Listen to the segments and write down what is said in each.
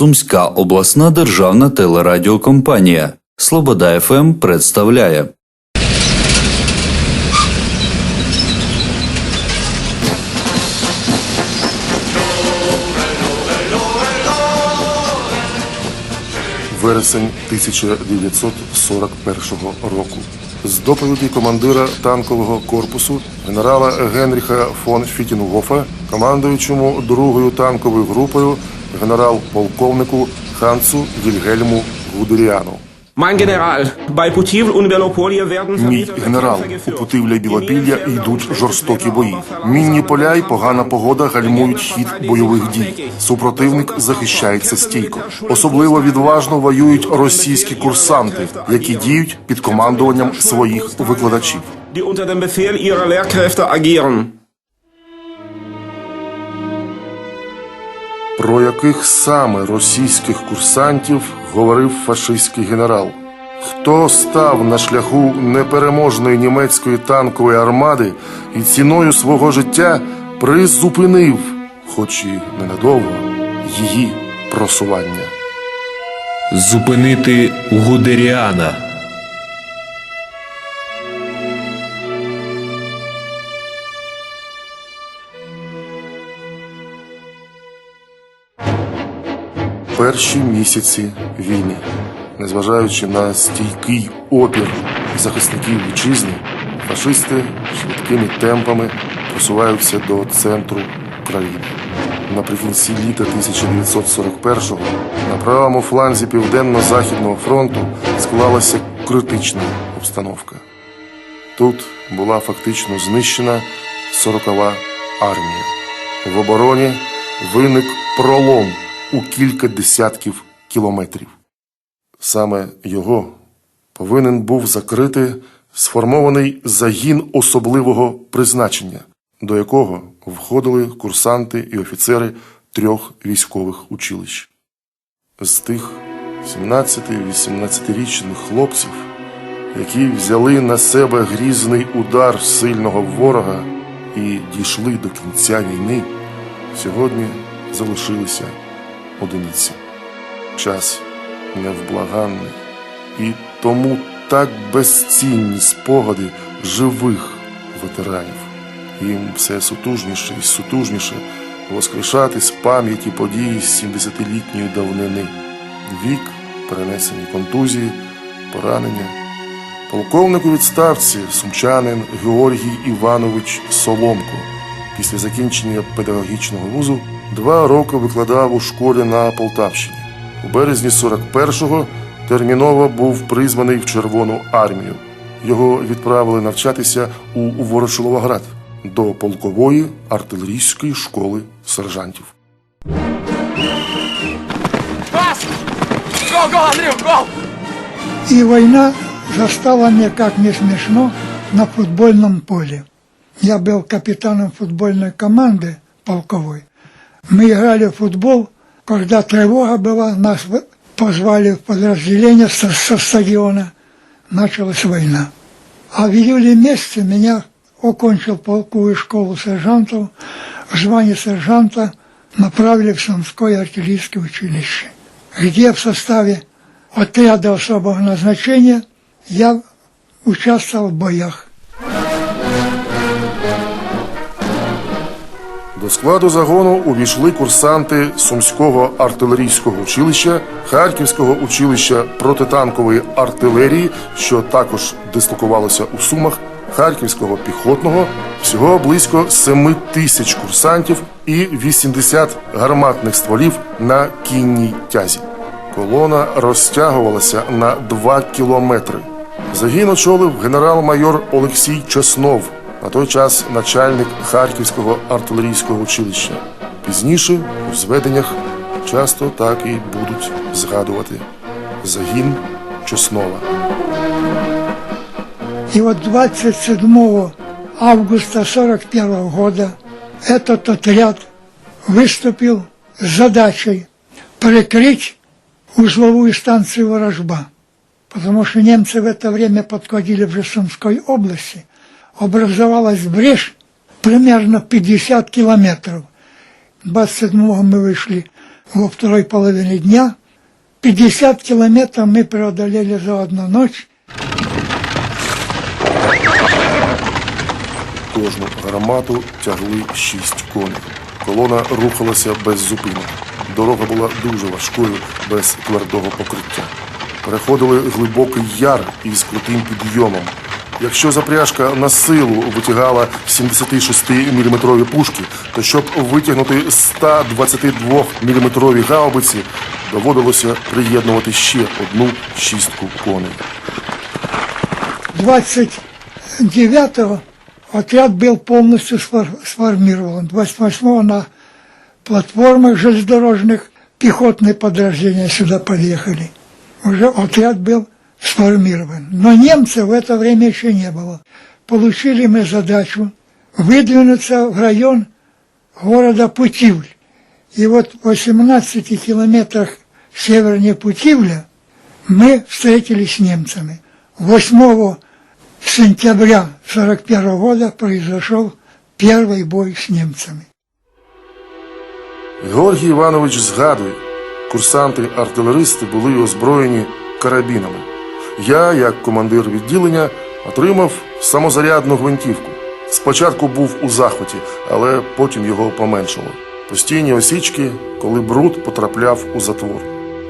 Сумська обласна державна телерадіокомпанія Слобода ФМ представляє. вересень 1941 року. З доповіді командира танкового корпусу генерала Генріха фон Фітінгофа, командуючому другою танковою групою генерал-полковнику Хансу Вільгельму Гудеріану. Мій генерал, у Путивля й Білопілля йдуть жорстокі бої. Мінні поля й погана погода гальмують хід бойових дій. Супротивник захищається стійко. Особливо відважно воюють російські курсанти, які діють під командуванням своїх викладачів. Про яких саме російських курсантів говорив фашистський генерал? Хто став на шляху непереможної німецької танкової армади і ціною свого життя призупинив, хоч і ненадовго, її просування? Зупинити Гудеріана. Перші місяці війни, незважаючи на стійкий опір захисників вітчизни, фашисти швидкими темпами просуваються до центру країни. Наприкінці літа 1941-го на правому фланзі Південно-Західного фронту склалася критична обстановка. Тут була фактично знищена 40-ва армія. В обороні виник пролом у кілька десятків кілометрів. Саме його повинен був закрити сформований загін особливого призначення, до якого входили курсанти і офіцери трьох військових училищ. З тих 17-18-річних хлопців, які взяли на себе грізний удар сильного ворога і дійшли до кінця війни, сьогодні залишилися одиниці. Час невблаганний, і тому так безцінні спогади живих ветеранів. Їм все сутужніше і сутужніше воскрешати з пам'яті події 70-літньої давнини. Вік, перенесені контузії, поранення. Полковник у відставці сумчанин Георгій Іванович Соломко після закінчення педагогічного вузу два роки викладав у школі на Полтавщині. У березні 41-го терміново був призваний в Червону армію. Його відправили навчатися у Ворошиловоград до полкової артилерійської школи сержантів. И война застала меня, как не смешно, на футбольном поле. Я был капитаном футбольной команды полковой. Мы играли в футбол, когда тревога была, нас позвали в подразделение со, стадиона. Началась война. А в июле месяце меня окончил полковую школу сержантов, в звание сержанта направили в Сумское артиллерийское училище, где в составе отряда особого назначения я участвовал в боях. До складу загону увійшли курсанти Сумського артилерійського училища, Харківського училища протитанкової артилерії, що також дислокувалося у Сумах, Харківського піхотного, всього близько 7 тисяч курсантів і 80 гарматних стволів на кінній тязі. Колона розтягувалася на 2 кілометри. Загін очолив генерал-майор Олексій Чеснов, на той час начальник Харківського артилерійського училища. Пізніше у зведеннях часто так і будуть згадувати загін Чеснова. И вот 27 августа 41 года этот отряд выступил с задачей прикрыть узловую станцию Ворожба. Потому что немцы в это время подходили в Сумской области. Образовалась брешь примерно 50 километров. 27-го мы вышли во второй половине дня. 50 километров мы преодолели за одну ночь. Кожну гармату тягли шість коней. Колона рухалася без зупинок. Дорога була дуже важкою, без твердого покриття. Переходили глибокий яр із крутим підйомом. Якщо запряжка на силу витягала 76-мм пушки, то щоб витягнути 122 мм гаубиці, доводилося приєднувати ще одну шістку коней. 29-го отряд был полностью сфор- сформирован. 28-го на платформах железнодорожных пехотные подразделения сюда подъехали. Уже отряд был сформирован. Но немцев в это время еще не было. Получили мы задачу выдвинуться в район города Путивль. И вот в 18 километрах севернее Путивля мы встретились с немцами. 8 сентября 1941 года произошел первый бой с немцами. Георгій Іванович згадує, курсанти-артилеристи були озброєні карабінами. Я, як командир відділення, отримав самозарядну гвинтівку. Спочатку був у захваті, але потім його поменшало. Постійні осічки, коли бруд потрапляв у затвор.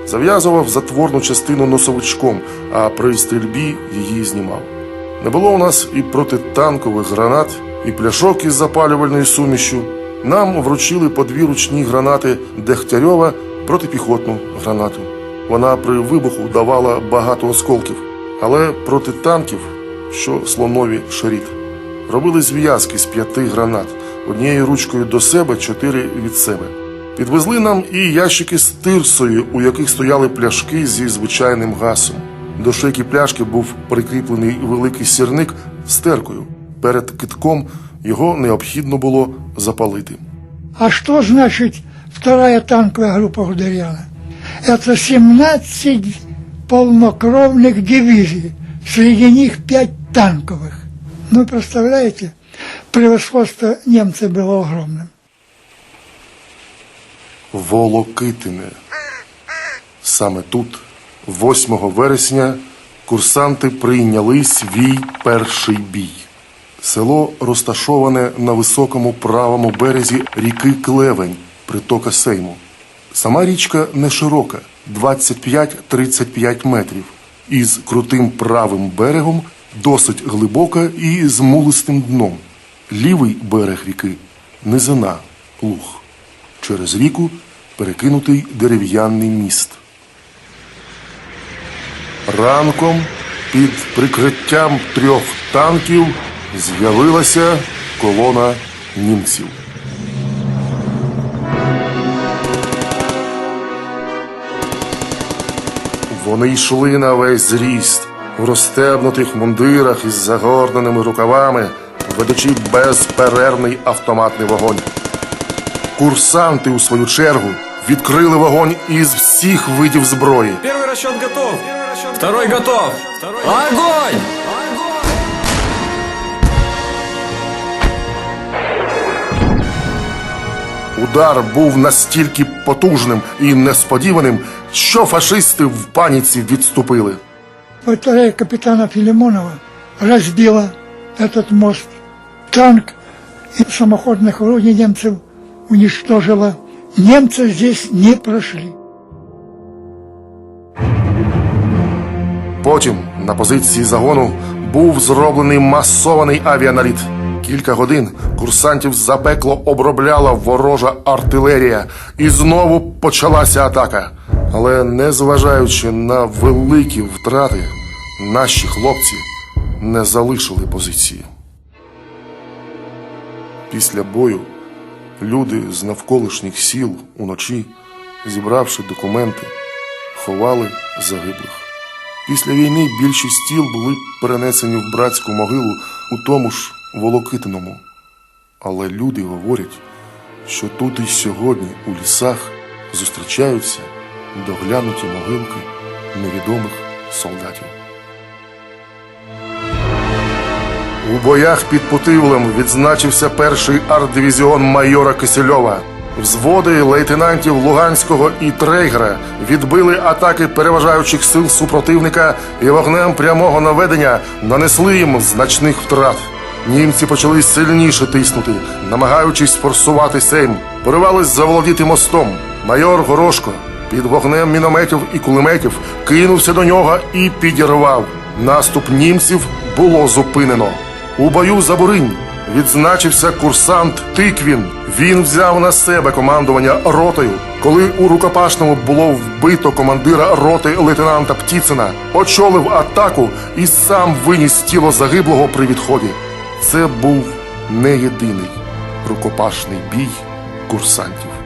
Зав'язував затворну частину носовичком, а при стрільбі її знімав. Не було у нас і протитанкових гранат, і пляшок із запалювальною сумішю. Нам вручили по дві ручні гранати Дегтярьова протипіхотну гранату. Вона при вибуху давала багато осколків, але проти танків, що слонові шаріт. Робили зв'язки з п'яти гранат, однією ручкою до себе, чотири від себе. Підвезли нам і ящики з тирсою, у яких стояли пляшки зі звичайним гасом. До шийки пляшки був прикріплений великий сірник з теркою. Перед китком його необхідно було запалити. А что значит вторая танковая группа Гудериана? Это 17 полнокровных дивизий, среди них 5 танковых. Ну, представляете, превосходство немцев было огромным. Волокитине. Саме тут, 8 вересня, курсанти прийняли свій перший бій. Село розташоване на високому правому березі ріки Клевень, притока Сейму. Сама річка не широка 25-35 метрів, із крутим правим берегом, досить глибока і з мулистим дном. Лівий берег ріки низина, луг. Через ріку перекинутий дерев'яний міст. Ранком під прикриттям трьох танків з'явилася колона німців. Вони йшли на весь зріст в розстебнутих мундирах із загорненими рукавами, ведучи безперервний автоматний вогонь. Курсанти, у свою чергу, відкрили вогонь із всіх видів зброї. Перший расчет готов. Второй готов. Огонь! Удар був настільки потужним і несподіваним, що фашисти в паніці відступили. Батарея капитана Филимонова разбила этот мост. Танк и самоходных орудий немцев уничтожила. Немцы здесь не прошли. Потім на позиції загону був зроблений масований авіаналіт. Кілька годин курсантів запекло обробляла ворожа артилерія, і знову почалася атака. Але незважаючи на великі втрати, наші хлопці не залишили позиції. Після бою люди з навколишніх сіл уночі, зібравши документи, ховали загиблих. Після війни більшість тіл були перенесені в братську могилу у тому ж Волокитиному. Але люди говорять, що тут і сьогодні у лісах зустрічаються доглянуті могилки невідомих солдатів. У боях під Путивлем відзначився перший арт-дивізіон майора Кисельова. Взводи лейтенантів Луганського і Трейгера відбили атаки переважаючих сил супротивника і вогнем прямого наведення нанесли їм значних втрат. Німці почали сильніше тиснути, намагаючись форсувати Сейм, поривались заволодіти мостом. Майор Горошко під вогнем мінометів і кулеметів кинувся до нього і підірвав. Наступ німців було зупинено. У бою за Буринь відзначився курсант Тиквін. Він взяв на себе командування ротою, коли у рукопашному було вбито командира роти лейтенанта Птіцина, очолив атаку і сам виніс тіло загиблого при відході. Це був не єдиний рукопашний бій курсантів.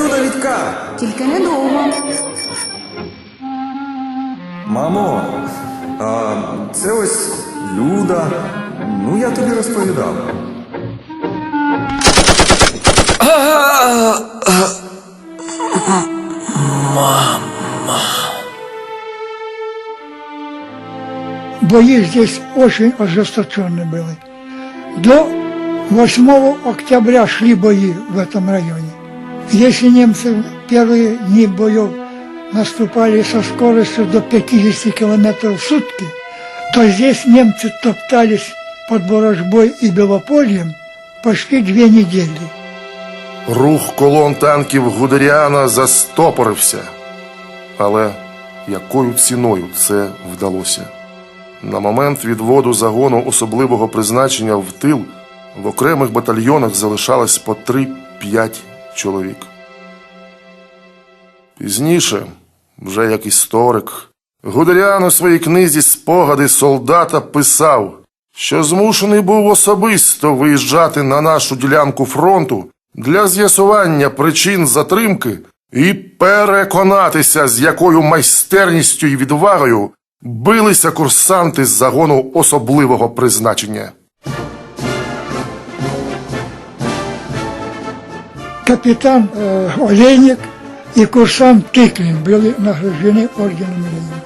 я зайду до Вітька. Тільки недовго. Мамо, а, це ось Люда. Ну, я тобі розповідав. Бои здесь очень ожесточенные были. До 8 октября шли бои в этом районе. Если немцы первые дни боев наступали со скоростью до 50 километров в сутки, то здесь немцы топтались под Ворожбой и Белопольем почти две недели. Рух колон танків Гудеріана застопорився. Але якою ціною це вдалося? На момент відводу загону особливого призначення в тил в окремих батальйонах залишалось по 3-5 чоловік. Пізніше, вже як історик, Гудеріан у своїй книзі Спогади солдата писав, що змушений був особисто виїжджати на нашу ділянку фронту для з'ясування причин затримки і переконатися, з якою майстерністю і відвагою билися курсанти з загону особливого призначення. Капитан э, Олейник и курсант Тыклин были награждены орденом Ленина.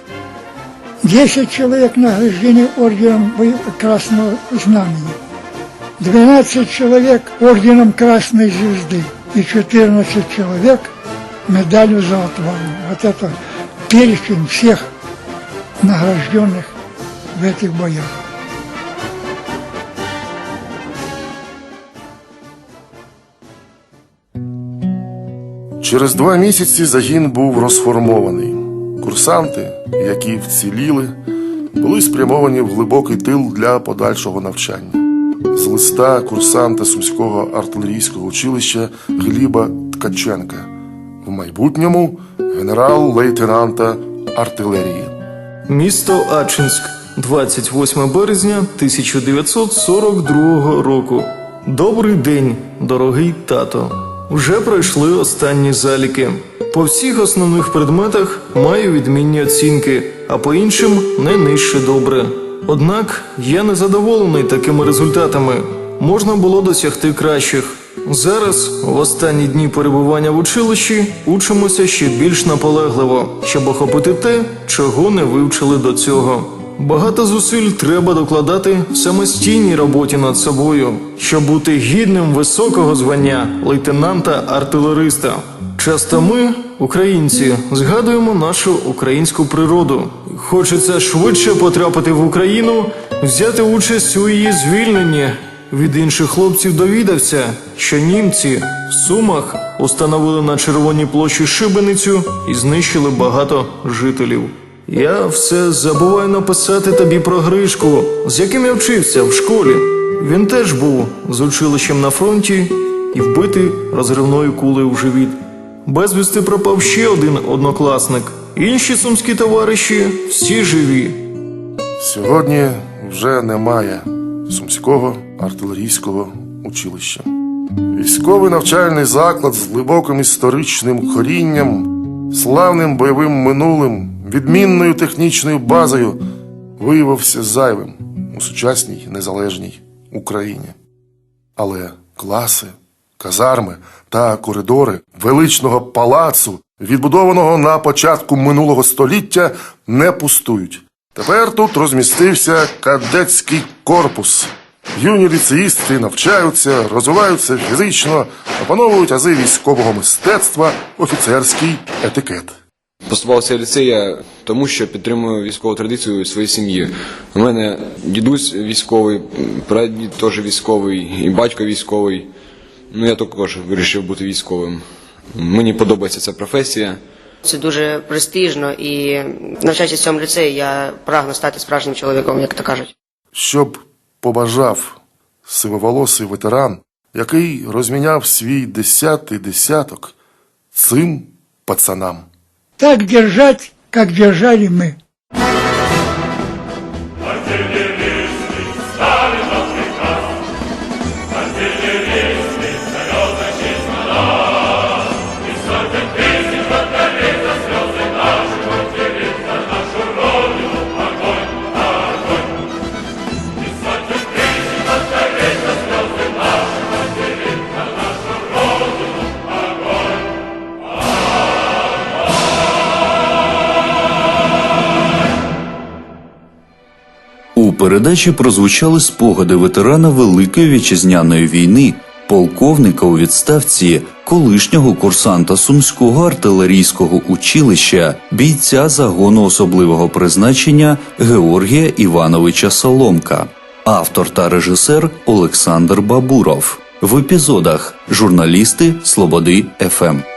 Десять человек награждены орденом Красного Знамени. 12 человек орденом Красной Звезды и 14 человек медалью за отвагу. Вот это перечень всех награжденных в этих боях. Через два місяці загін був розформований. Курсанти, які вціліли, були спрямовані в глибокий тил для подальшого навчання. З листа курсанта Сумського артилерійського училища Гліба Ткаченка, в майбутньому генерал-лейтенанта артилерії. Місто Ачинськ, 28 березня 1942 року. Добрий день, дорогий тато. Вже пройшли останні заліки. По всіх основних предметах маю відмінні оцінки, а по іншим не нижче добре. Однак я не задоволений такими результатами. Можна було досягти кращих. Зараз, в останні дні перебування в училищі, учимося ще більш наполегливо, щоб охопити те, чого не вивчили до цього. Багато зусиль треба докладати в самостійній роботі над собою, щоб бути гідним високого звання лейтенанта-артилериста. Часто ми, українці, згадуємо нашу українську природу. Хочеться швидше потрапити в Україну, взяти участь у її звільненні. Від інших хлопців довідався, що німці в Сумах установили на червоній площі шибеницю і знищили багато жителів. Я все забуваю написати тобі про Гришку, з яким я вчився в школі. Він теж був з училищем на фронті і вбитий розривною кулею в живіт. Безвісти пропав ще один однокласник. Інші сумські товариші всі живі. Сьогодні вже немає Сумського артилерійського училища. Військовий навчальний заклад з глибоким історичним корінням, славним бойовим минулим, відмінною технічною базою виявився зайвим у сучасній незалежній Україні. Але класи, казарми та коридори величного палацу, відбудованого на початку минулого століття, не пустують. Тепер тут розмістився кадетський корпус. Юні ліцеїсти навчаються, розвиваються фізично, опановують ази військового мистецтва, офіцерський етикет. Поступався в ліцей я тому, що підтримую військову традицію у своїй сім'ї. У мене дідусь військовий, прадід теж військовий, і батько військовий. Ну я також вирішив бути військовим. Мені подобається ця професія. Це дуже престижно і навчаючись в цьому ліцеї, я прагну стати справжнім чоловіком, як то кажуть. Щоб побажав сивоволосий ветеран, який розміняв свій десятий десяток цим пацанам. Так держать, как держали мы. Передачі прозвучали спогади ветерана Великої вітчизняної війни, полковника у відставці, колишнього курсанта Сумського артилерійського училища, бійця загону особливого призначення Георгія Івановича Соломка, автор та режисер Олександр Бабуров. В епізодах журналісти Слободи ФМ.